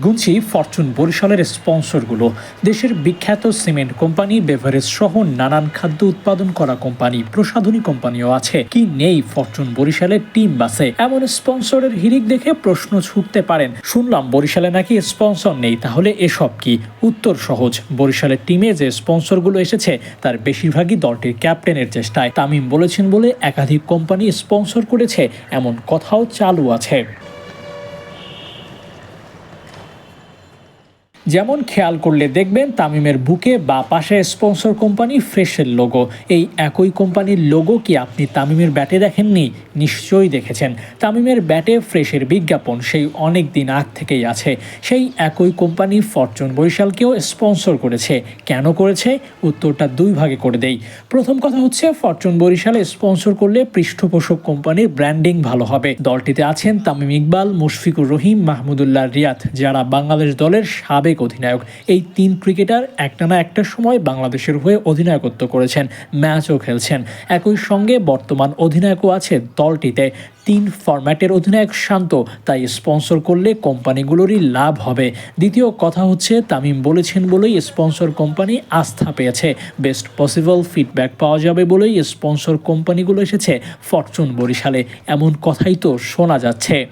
গুনছি Fortune বরিশালের স্পন্সরগুলো। দেশের বিখ্যাত সিমেন্ট কোম্পানি, বেভারেজ সহ নানান খাদ্য উৎপাদন করা কোম্পানি, প্রসাধনী কোম্পানিও আছে। কি নেই ফরচুন বরিশালের টিম বাসে? এমন স্পন্সরের হিরিক দেখে প্রশ্ন ছুটতে পারেন। শুনলাম বরিশালে নাকি স্পন্সর নেই, তাহলে এসব কি? উত্তর সহজ, বরিশালের টিমে যে স্পন্সরগুলো এসেছে, তার বেশিরভাগই দলটির ক্যাপ্টেনের চেষ্টায়। তামিম বলেছেন বলে একাধিক কোম্পানি স্পন্সর করেছে, এমন কথাও চালু আছে। যেমন খেয়াল করলে দেখবেন তামিমের বুকে বা পাশে স্পন্সর কোম্পানি ফ্রেশের লোগো এই একই কোম্পানির লোগো কি আপনি তামিমের ব্যাটে দেখেননি? নিশ্চয়ই দেখেছেন। তামিমের ব্যাটে ফ্রেশের বিজ্ঞাপন সেই অনেক দিন আগ থেকেই আছে। সেই একই কোম্পানি ফরচুন বরিশালকেও স্পন্সর করেছে। কেন করেছে? উত্তরটা দুই ভাগে করে দেই। প্রথম কথা হচ্ছে, ফরচুন বরিশালে স্পন্সর করলে পৃষ্ঠপোষক কোম্পানির ব্র্যান্ডিং ভালো হবে। দলটিতে আছেন তামিম ইকবাল, মুশফিকুর রহিম, মাহমুদুল্লাহ রিয়াদ, যারা বাংলাদেশ দলের সাবেক অধিনায়ক। এই তিন ক্রিকেটার একটা না একটা সময় বাংলাদেশের হয়ে অধিনায়কত্ব করেছেন, ম্যাচও খেলছেন। একই সঙ্গে বর্তমান অধিনায়কও আছে দলটিতে। তিন ফরম্যাটের অধিনায়ক শান্ত, তাই স্পন্সর করলে কোম্পানিগুলোরই লাভ হবে। দ্বিতীয় কথা হচ্ছে, তামিম বলেছেন বলেই স্পন্সর কোম্পানি আস্থা পেয়েছে। বেস্ট পসিবল ফিডব্যাক পাওয়া যাবে বলেই স্পন্সর কোম্পানিগুলো এসেছে ফরচুন বরিশালে। এমন কথাই তো শোনা যাচ্ছে।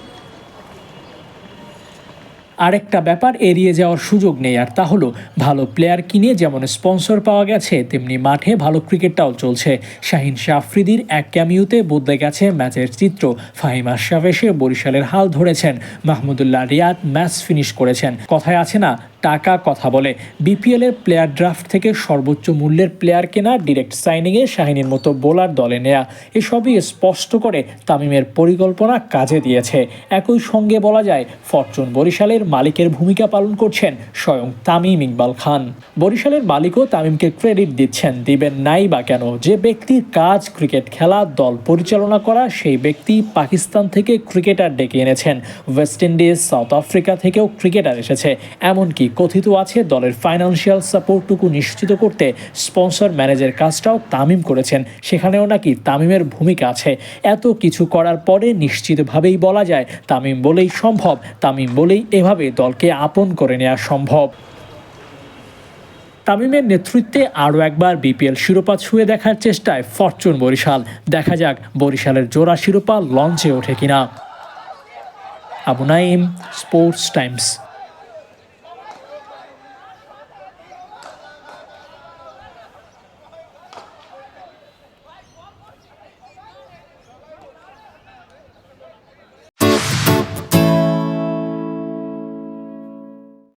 আরেকটা ব্যাপার এড়িয়ে যাওয়ার সুযোগ নেই, আর তা হলো ভালো প্লেয়ার কিনে যেমন স্পন্সর পাওয়া গেছে, তেমনি মাঠে ভালো ক্রিকেটটাও চলছে। শাহিন শাহফ্রিদির এক ক্যামিউতে বদলে গেছে ম্যাচের চিত্র। ফাহিম আশরাফ এসে বরিশালের হাল ধরেছেন। মাহমুদুল্লাহ রিয়াদ ম্যাচ ফিনিশ করেছেন। কথায় আছে না টাকা কথা বলে। বিপিএল এর প্লেয়ার ড্রাফট থেকে সর্বোচ্চ মূল্যের প্লেয়ার কেনা ডিরেক্ট সাইনিংয়ে শাহিনের মতো বোলার দলে নেয়া, এসবই স্পষ্ট করে তামিমের পরিকল্পনা কাজে দিয়েছে। একই সঙ্গে বলা যায়, ফরচুন বরিশালের মালিকের ভূমিকা পালন করছেন স্বয়ং তামিম ইকবাল খান। বরিশালের মালিকও তামিমকে ক্রেডিট দিচ্ছেন, দিবেন নাই বা কেন? যে ব্যক্তির কাজ ক্রিকেট খেলা, দল পরিচালনা করা, সেই ব্যক্তি পাকিস্তান থেকে ক্রিকেটার ডেকে এনেছেন। ওয়েস্ট ইন্ডিজ সাউথ আফ্রিকা থেকেও ক্রিকেটার এসেছে। এমনকি কথিত আছে, দলের ফাইন্যান্সিয়াল সাপোর্টটুকু নিশ্চিত করতে স্পন্সর ম্যানেজের কাজটাও তামিম করেছেন। সেখানেও নাকি তামিমের ভূমিকা আছে। এত কিছু করার পরে নিশ্চিতভাবেই বলা যায়, তামিম বলেই সম্ভব, তামিম বলেই এভাবে দলকে আপন করে নেওয়া সম্ভব। তামিমের নেতৃত্বে আরও একবার বিপিএল শিরোপা ছুঁয়ে দেখার চেষ্টায় ফরচুন বরিশাল। দেখা যাক বরিশালের জোড়া শিরোপা লঞ্চে ওঠে কিনা। Abu Naim sports Times